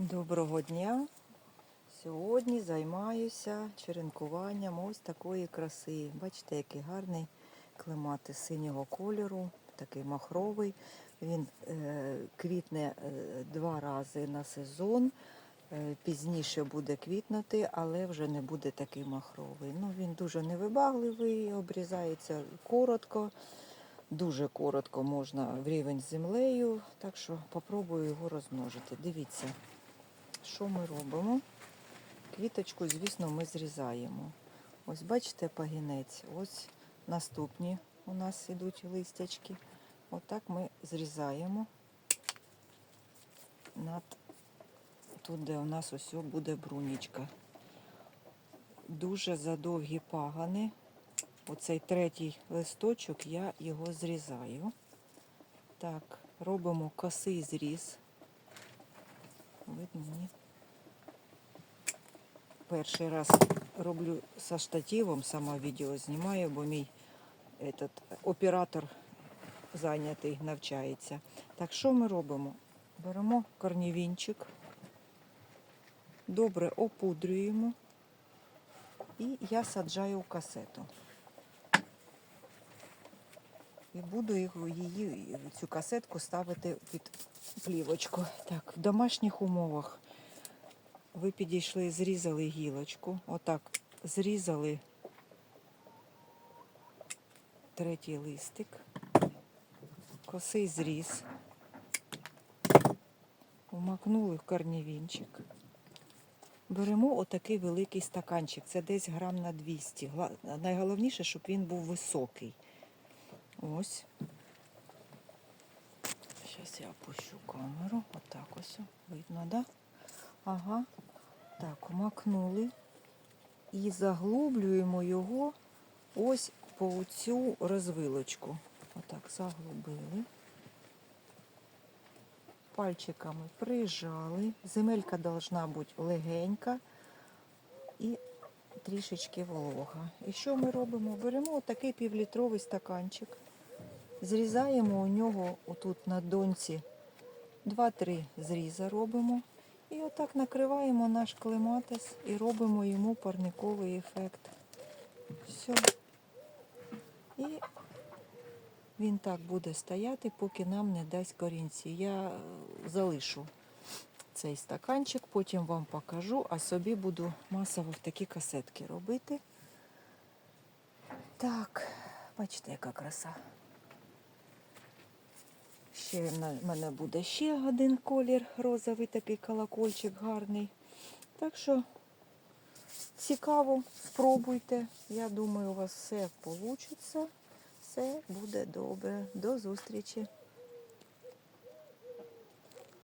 Доброго дня! Сьогодні займаюся черенкуванням ось такої краси. Бачите, який гарний клематис синього кольору, такий махровий. Він е, квітне е, два рази на сезон. Е, пізніше буде квітнути, але вже не буде такий махровий. Ну, він дуже невибагливий, обрізається коротко. Дуже коротко можна в рівень з землею, так що попробую його розмножити. Дивіться, що ми робимо. Квіточку, звісно, ми зрізаємо. Ось бачите пагінець, ось наступні у нас ідуть листячки. Отак ми зрізаємо над тут, де у нас ось буде брунічка. Дуже задовгі пагани. Оцей третій листочок я його зрізаю. Так, робимо косий зріз. Видно, ні? Перший раз роблю со штативом, сама відео знімаю, бо мій этот, оператор зайнятий, навчається. Так, що ми робимо? Беремо корнівінчик, добре опудрюємо і я саджаю в касету. І буду її, цю касетку ставити під плівочку. Так, в домашніх умовах ви підійшли, зрізали гілочку. Отак зрізали третій листик, косий зріз, вмакнули в корнівінчик. Беремо отакий великий стаканчик, це десь грам на 200. Найголовніше, щоб він був високий. Ось. Зараз я опущу камеру. Отак ось. Видно, да? Ага. Так, умакнули. І заглублюємо його ось по цю розвилочку. Отак заглубили. Пальчиками прижали. Земелька должна бути легенька і трішечки волога. І що ми робимо? Беремо такий півлітровий стаканчик, зрізаємо у нього отут на донці 2-3 зріза робимо. І отак накриваємо наш клематис і робимо йому парниковий ефект. Все. І він так буде стояти, поки нам не дасть корінці. Я е, залишу цей стаканчик, потім вам покажу, а собі буду масово в такі касетки робити. Так, бачите, яка краса. Ще в мене буде ще один колір розовий, такий колокольчик гарний. Так що цікаво, спробуйте. Я думаю, у вас все вийде. Все буде добре. До зустрічі.